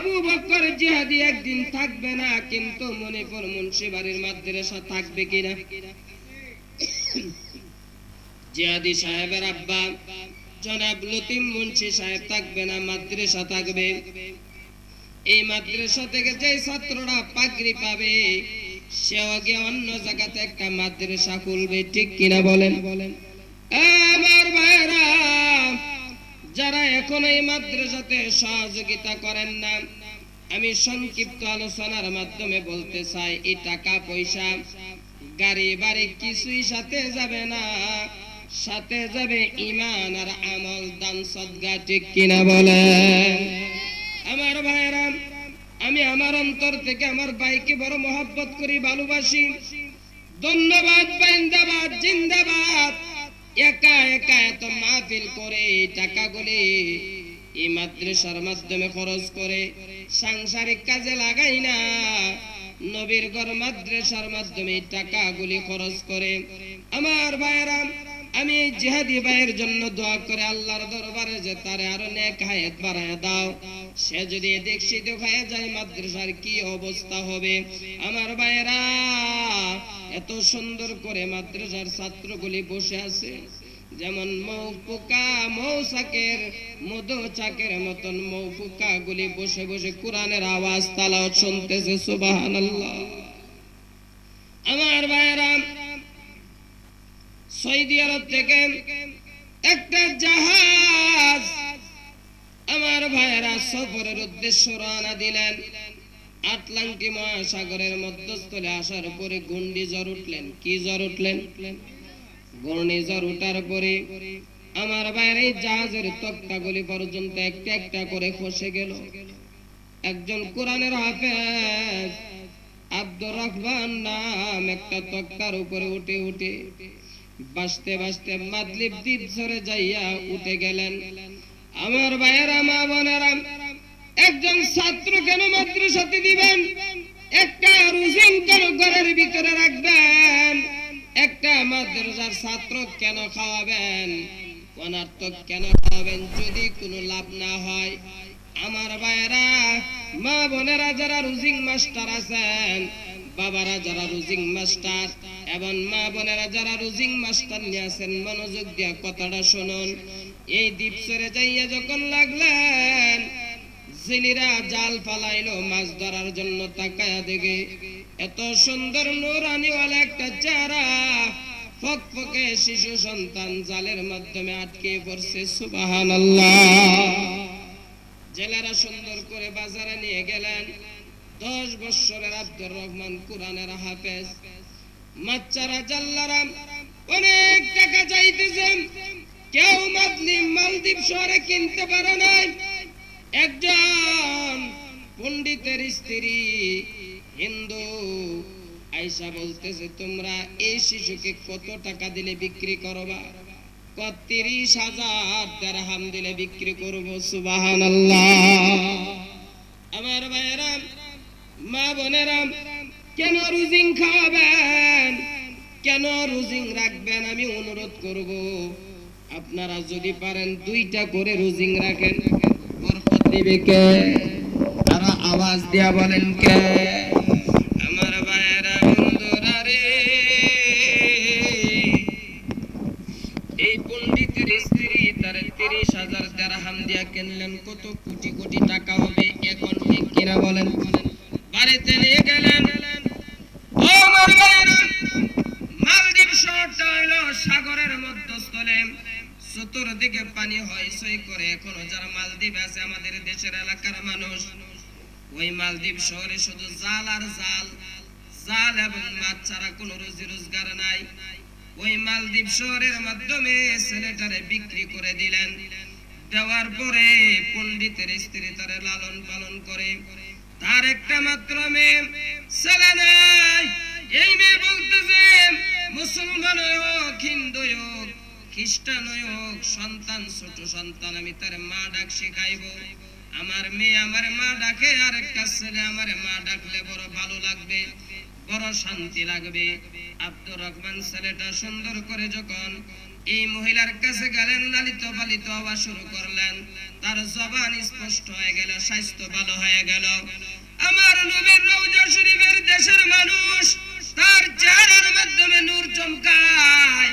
আবু বকর জিহাদি একদিন থাকবে না, কিন্তু মণিপুর মুন্সিবাড়ির মাদ্রাসা থাকবে কিনা। জিহাদি সাহেবের আব্বা, জনাব লতিম মুন্সি সাহেব থাকবে না, মাদ্রাসা থাকবে। এই মাদ্রাসা থেকে যে ছাত্ররা পাগড়ি পাবে, সেও গিয়ে অন্য জায়গাতে একটা মাদ্রাসা খুলবে, ঠিক কিনা বলেন? বলেন আমার ভাইরা যারা এখন এই মাদ্রাসাতে সহযোগিতা করেন না, আমি সংক্ষিপ্ত আলোচনার মাধ্যমে বলতে চাই, এই টাকা পয়সা গাড়ি বাড়ি কিছুই সাথে যাবে না। সাথে যাবে ইমান আর আমল দান সদগা, ঠিক কিনা বলেন আমার ভাইরা আমি আমার অন্তর থেকে আমার ভাইকে বড় মহব্বত করি, ভালোবাসি। ধন্যবাদ জিন্দাবাদ। একা একা এত মাহফিল করে, টাকাগুলি এই মাদ্রাসার মাধ্যমে খরচ করে। সাংসারিক কাজে লাগাই না। নবীর ঘর মাদ্রাসার মাধ্যমে টাকাগুলি খরচ করে। আমার ভাইয়েরা আমি জিহাদি ভাইয়ের জন্য দোয়া করে আল্লাহর দরবারে যে তারে আরও নেক হায়াত বাড়ায় দাও। সে যদি এদিক সেদিক হয়ে যায়, মাদ্রাসার কি অবস্থা হবে? আমার ভাইয়েরা, এত সুন্দর করে মাদ্রাসার ছাত্রগুলি বসে আছে। যেমন মৌ পোকা মৌসাকের মধু চাকের মতন মৌ পোকা গুলি বসে বসে কোরআনের আওয়াজ তালাও শুনতেছে সুবাহান আমার ভাইয়েরা সৌদি আরব থেকে একটা জাহাজ আমার ভাইয়েরা সফরের উদ্দেশ্য রওনা দিলেন। আটলান্টি মহাসাগরের মধ্যস্থলে আসার পরে গুন্ডি জ্বর উঠলেন। কি জ্বর উঠলেন? ঘূর্ণিঝড় উঠার পরে আমার বাইরে জাহাজের তক্তাগুলি পর্যন্ত একটা একটা করে খসে গেল। একজন কোরআনের হাফেজ আব্দুর রহমান নাম একটা তক্তার উপরে উঠে উঠে বাসতে বাসতে মাদলিব দ্বীপ সরে যাইয়া উঠে গেলেন। আমার ভাইয়েরা, মা বোনেরা, একজন ছাত্র কেন মাদ্রাসাতে দিবেন? একটা রুজিং কেন ঘরের ভিতরে রাখবেন? একটা মাদ্রাসার ছাত্র কেন খাওয়াবেন? অনার্থক কেন খাওয়াবেন যদি কোনো লাভ না হয়? আমার ভাইয়েরা, মা বোনেরা যারা রুজিং মাস্টার আছেন, বাবারা যারা রুজিং মাস্টার এবং মা বোনেরা যারা রুজিং মাস্টার নিয়ে আছেন, মনোযোগ দিয়া কথাটা শুনুন। এই দ্বীপ সরে যাইয়া যখন লাগলেন জিনিরা জাল ফালাইলো, মাছ ধরার জন্য তাকায়া দেখে, এত সুন্দর নুরানিওয়ালা একটা চারা ফকফকে শিশু সন্তান জালের মাধ্যমে আটকে পড়ছে সুবাহান জেলেরা সুন্দর করে বাজারে নিয়ে গেলেন। দশ বৎসরের আব্দুর রহমান কোরআনের হাফেজ। মাচ্চারা জাল্লারাম, অনেক টাকা চাইতেছেন। কেউ মাদলিম মালদ্বীপ শহরে কিনতে পারে নাই। একজন পণ্ডিতের স্ত্রী হিন্দু আইসা বলতেছে, তোমরা এই শিশুকে কত টাকা দিলে বিক্রি করবা? তিরিশ হাজার দেড়হাম দিলে বিক্রি করব সুবাহান আমার ভাইয়েরা, মা বোনেরা কেন রুজিং খাওয়াবেন? কেন রুজিং রাখবেন? আমি অনুরোধ করব, আপনারা যদি পারেন দুইটা করে রুজিং রাখেন। বরকত দিবে কে? তারা আওয়াজ দিয়া বলেন কে? চতুর্দিকে পানি হয় সই করে এখনও। যারা মালদ্বীপ আছে, আমাদের দেশের এলাকার মানুষ, ওই মালদ্বীপ শহরে শুধু জাল আর জাল জাল এবং মাছ ছাড়া কোনো রুজি রোজগার নাই। ওই মালদ্বীপ শহরের মাধ্যমে ছেলেটারে বিক্রি করে দিলেন। দেওয়ার পরে পণ্ডিতের স্ত্রী তারে লালন পালন করে। তার একটা মাত্র মেয়ে, ছেলে নাই। এই মেয়ে বলতেছে মুসলমান হোক হিন্দু হোক খ্রিস্টান হোক, সন্তান, ছোট সন্তান, আমি তার মা ডাক শিখাইব। আমার মেয়ে আমার মা ডাকে আর একটা ছেলে আমার মা ডাকলে বড় ভালো লাগবে, বড় শান্তি লাগবে। আব্দুর রহমান ছেলেটা সুন্দর করে যখন এই মহিলার কাছে গেলেন, লালিত পালিত হওয়া শুরু করলেন। তার জবান স্পষ্ট হয়ে গেল, স্বাস্থ্য ভালো হয়ে গেল। আমার নবীর রওজা শরীফের দেশের মানুষ, তার চেহারার মাধ্যমে নূর চমকায়।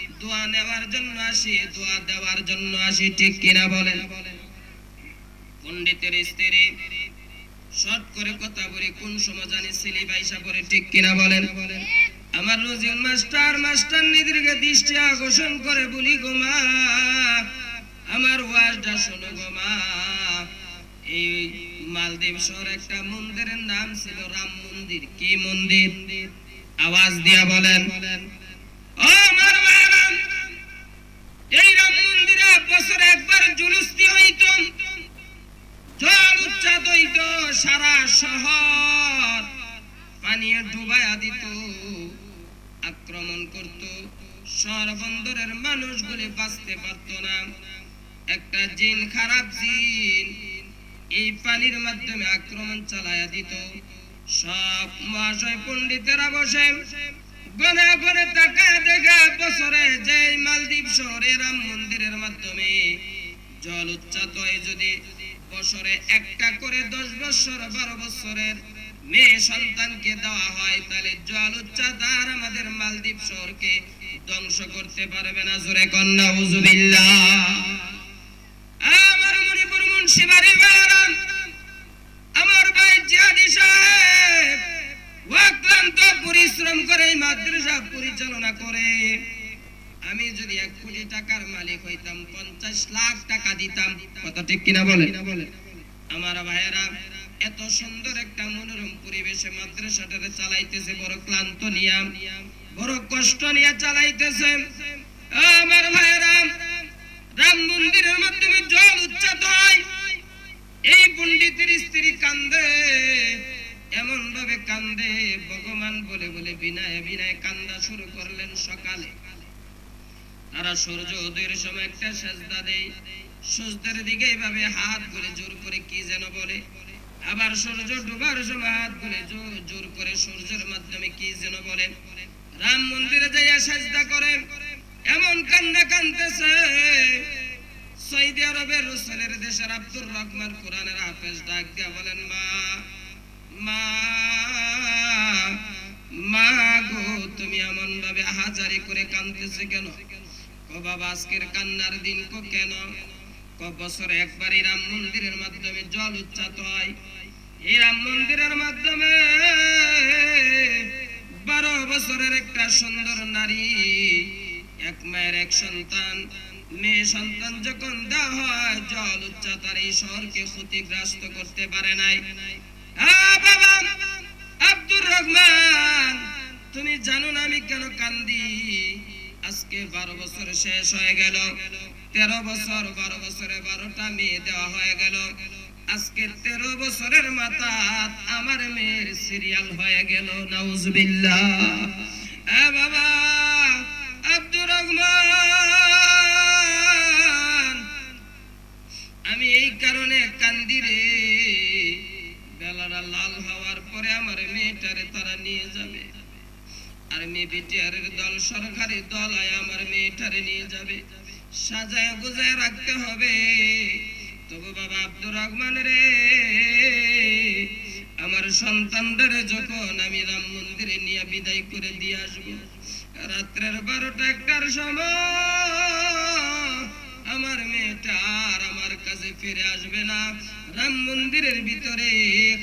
দোয়া নেওয়ার জন্য আসি, দোয়া দেওয়ার জন্য আসি, ঠিক কিনা বলেন? পণ্ডিতের স্ত্রী শর্ট করে কথা কোন সময় জানি বাইসা পরে ঠিক কিনা বলেন? আমার রোজিন মাস্টার মাস্টার দৃষ্টি আকর্ষণ করে বলি, গো মা, আমার ওয়াজটা শোনো গো মা। এই মালদ্বীপ শহর একটা মন্দিরের নাম ছিল রাম মন্দির। কি মন্দির? আওয়াজ দিয়া বলেন। বছরে একবার জুলুস দিয়ে হইতো জল উচ্চাত হইত সারা শহর। পানিয়ে ডুবাইয়া দিত, আক্রমণ করত। শহর বন্দরের মানুষগুলি বাঁচতে পারত না। একটা জিন, খারাপ জিন, এই পানির মাধ্যমে আক্রমণ চালায়া দিত। সব মহাশয় পণ্ডিতেরা বসে গনে গনে তাকায় দেখা বছরে যে মালদ্বীপ শহরে রাম মন্দিরের মাধ্যমে জল উচ্চাত হয় যদি বছরে একটা করে দশ বছর, বারো বছরের মেয়ে সন্তানকে দেওয়া হয়, তাহলে জল উচ্চাতার আমাদের মালদ্বীপ শহরকে ধ্বংস করতে পারবে না। জোরে কন্যা উজুবিল্লাহ আমার মণিপুর মুন্সিবাড়ি এই পরিচালনা করে। আমি যদি এক কোটি টাকার মালিক হইতাম, পঞ্চাশ লাখ টাকা দিতাম। কত ঠিক কিনা বলে আমার ভাইয়েরা, এত সুন্দর একটা মনোরম পরিবেশে মাদ্রাসাটারে চালাইতেছে, বড় ক্লান্ত নিয়া, বড় কষ্ট নিয়ে চালাইতেছে। আমার ভাইয়েরা রাম মন্দিরের মাধ্যমে জল উচ্চাত হয়। এই পণ্ডিতের স্ত্রী ভাবে কান্দে? ভগবান বলে বলে বিনায় বিনায় কান্দা শুরু করলেন সকালে। তারা সূর্য উদয়ের সময় একটা সেজদা দেয়। সূর্যের দিকে এভাবে হাত গুলে জোর করে কি যেন বলে। আবার সূর্য ডুবার সময় হাত গুলে জোর করে সূর্যের মাধ্যমে কি যেন বলে। রাম মন্দিরে যাইয়া সেজদা করে। এমন কান্দা কান্দতেছে সৌদি আরবের রসুলের দেশের আব্দুর রহমান কোরআনের হাফেজ ডাক দিয়া বলেন মা মা ভাবে করে কান্দতেছে কেন? ও বাবা, আজকের কান্নার দিন কো কেন? ক বছরে একবার এই রাম মন্দিরের মাধ্যমে জল উচ্চাত হয়। এই রাম মন্দিরের মাধ্যমে বারো বছরের একটা সুন্দর নারী, এক মায়ের এক সন্তান, মেয়ে সন্তান যখন দেওয়া হয়, জল উচ্চতার এই শহরকে ক্ষতিগ্রস্ত করতে পারে নাই। বাবা! তুমি জানো না আমি কেন কান্দি? আজকে বারো বছর শেষ হয়ে গেল। তেরো বছর, বারো বছরে বারোটা মেয়ে দেওয়া হয়ে গেল। আজকে তেরো বছরের মাথা আমার মেয়ের সিরিয়াল হয়ে গেল। নাউজবিল্লাহ। এ বাবা, আব্দুর রহমান, আমি এই কারণে কান্দি রে। বেলাটা লাল হওয়ার পরে আমার মেয়েটারে তারা নিয়ে যাবে। আর মেয়ে দল সরকারি দল আয় আমার মেয়েটারে নিয়ে যাবে। সাজায় গুজায় রাখতে হবে। তবু বাবা আব্দুর রহমান রে, আমার সন্তানদের যখন আমি রাম মন্দিরে নিয়ে বিদায় করে দিয়ে আসব, রাত্রের বারোটা একটার সময় ফিরে আসবে না। রাম মন্দিরের ভিতরে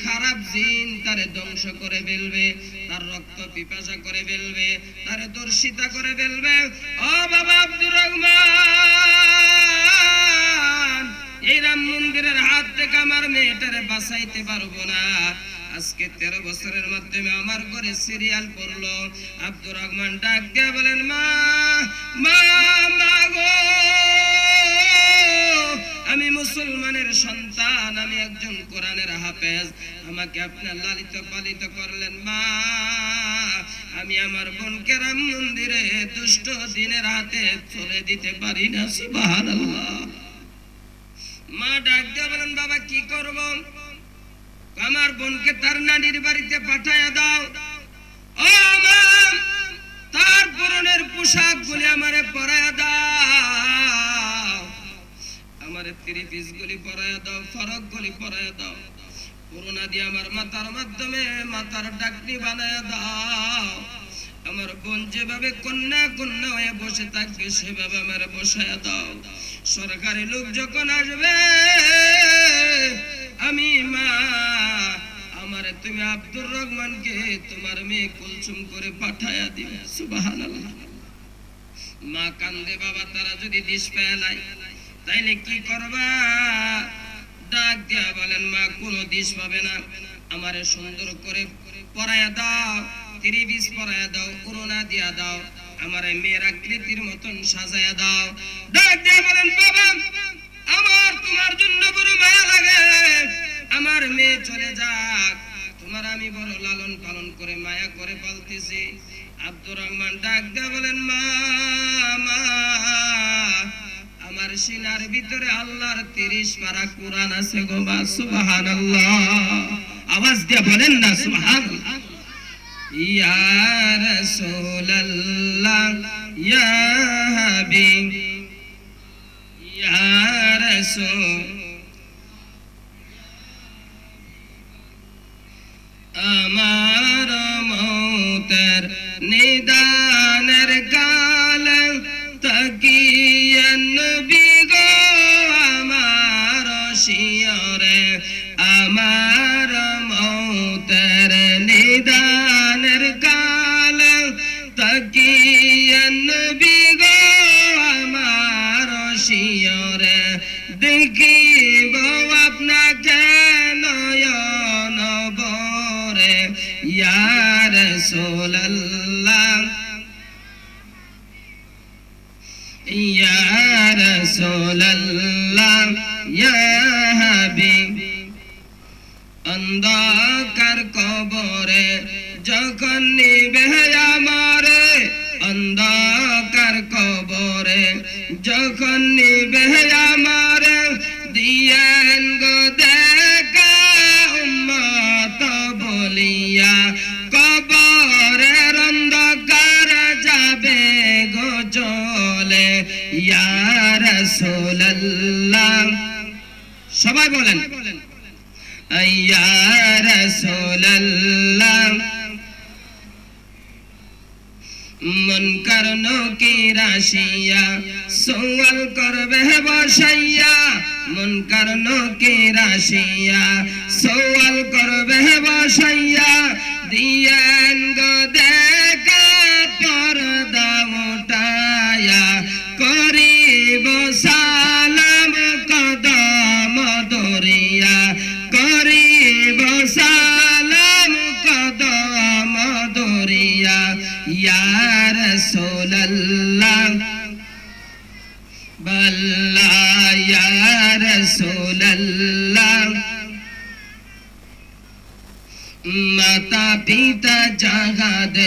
খারাপ জিন তারে ধ্বংস করে ফেলবে, তার রক্ত পিপাসা করে ফেলবে, তারে দর্শিতা করে ফেলবে। ও বাবা আব্দুর রহমান, এই রাম মন্দিরের হাত থেকে আমার মেয়েটারে বাঁচাইতে পারব না। আজকে তেরো বছরের মাধ্যমে আমার ঘরে সিরিয়াল পড়ল। আব্দুর রহমান ডাক দিয়ে বলেন, মা মা মা গো। মুসলমানের সন্তান, আমি একজন কোরআনের হাফেজ। আমাকে আপনার লালিত পালিত করলেন, মা, আমি আমার বোনকে রাম মন্দিরে দুষ্ট দিনের হাতে চলে দিতে পারি না, সুবহানাল্লাহ। মা ডাক দিয়ে বলেন, বাবা, কি করব? আমার বোনকে তার নানির বাড়িতে পাঠায়া দাও। ও মা, তার পরনের পোশাক গুলি আমারে পরায় দাও। আমারে থ্রি পিস গুলি পরায়া দাও, ফরক গুলি পরায়া দাও। পুরোনা দিয়ে আমার মাথার মাধ্যমে মাথার ডাকনি বানায়া দাও। আমার বোন যেভাবে কন্যা কন্যা হয়ে বসে থাকবে, সেভাবে আমার বসায়া দাও। সরকারি লোক যখন আসবে, আমি মা, আমারে তুমি আব্দুর রহমানকে তোমার মেয়ে কুলসুম করে পাঠায়া দিবে সুবহানাল্লাহ। মা কান্দে, বাবা তারা যদি দিস পেলাই তাইলে কি করবা? ডাক দিয়া বলেন, মা, কোনো দিস পাবে না। আমারে সুন্দর করে পরায়া দাও ত্রিবিস পরায়া দাও করোনা দিয়া দাও, আমারে মেয়ের আকৃতির মতন সাজায়া দাও। ডাক দিয়া বলেন, বাবা, আমার তোমার জন্য বড় মায়া লাগে। আমার মেয়ে চলে যাক। তোমার আমি বড় লালন পালন করে মায়া করে পালতেছি। আব্দুর রহমান ডাক দিয়া বলেন, মা মা সিনার ভিতরে আল্লাহর তিরিশ পারা কোরআন আছে গো মা, সুবহানাল্লাহ। আওয়াজ দিয়ে বলেন না রাসূল। আমার মৌতের নিদানের বরে ইয়ার রাসূলুল্লাহ। সবাই বলেন। ইয়া রাসূলুল্লাহ। মন কারণ কি রাশিয়া? সোয়াল করবে বসাইয়া। মন কারণ কি রাশিয়া? সোয়াল করবে বসাইয়া। দিয়েন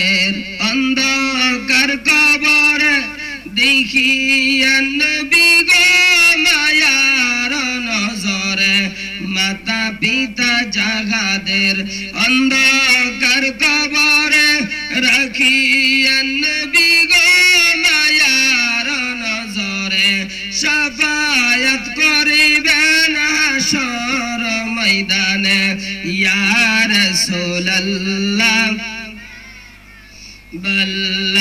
জাগাদের অন্ধকার কবর দেখিয়ান বিগো মায়ার নজরে। মাতা পিতা জাগাদের অন্ধকার কবরে রাখিয়ান বিগো মায়ার নজরে। সাফায়াত করিবেন হাসর ময়দানে। ইয়া রাসূলুল্লাহ। നല്ല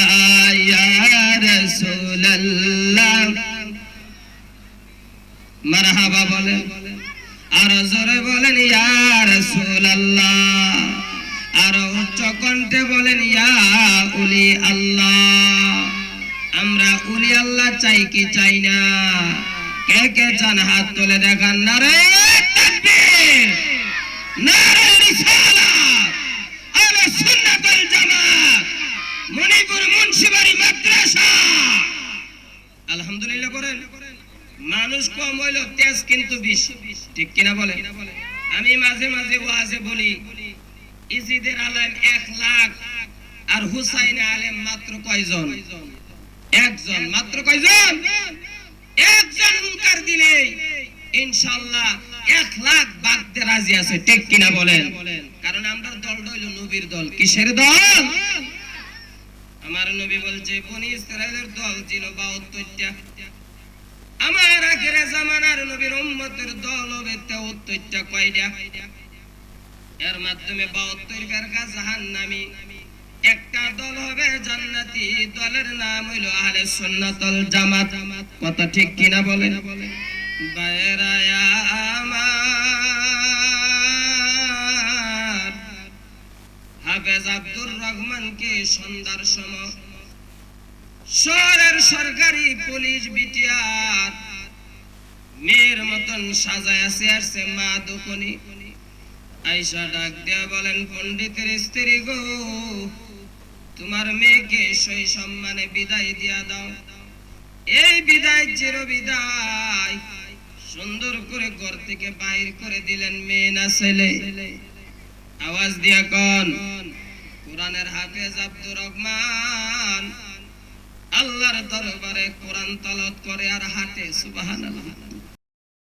আলহামদুলিল্লাহ করেন মানুষ কম হইল তেজ কিন্তু বেশি ঠিক কিনা বলে আমি মাঝে মাঝে ওয়াজে বলি, ইজিদের আলেম এক লাখ আর হুসাইন আলেম মাত্র কয়জন? একজন। মাত্র কয়জন? একজন হুঙ্কার দিলে ইনশাআল্লাহ এক লাখ বাগতে রাজি আছে। ঠিক কিনা বলেন? কারণ আমরা দল হইল নবীর দল। কিসের দল? আমার নবী বলছে, বনি ইসরায়েলের দল ছিল বাহাত্তরটা। আমার আখেরে জামানার নবীর উম্মতের দল হবে তেহত্তরটা। কয়টা? এর মাধ্যমে বাহাত্তর ফেরকা জাহান্নামী। একটা দল হবে জান্নাতি, দলের নাম হইল আহলে সুন্নাতুল জামাত। কথা ঠিক কিনা বলেন? বাইরায়া আমার হাফেজ আব্দুর রহমানকে সন্ধ্যার সময় শহরের সরকারি পুলিশ মেয়ের মতন সাজায় মা আইসা ডাক দেয়া বলেন স্ত্রী গো, তোমার মেয়েকে সেই সম্মানে বিদায় দিয়া দাও। এই বিদায় চির বিদায় সুন্দর করে ঘর থেকে বাইর করে দিলেন মেয়ে না ছেলে। আওয়াজ দিয়া কন। কোরআনের হাফেজ আব্দুর রহমান। আল্লাহর দরবারে কোরআন তলত করে আর হাঁটে, সুবহানাল্লাহ।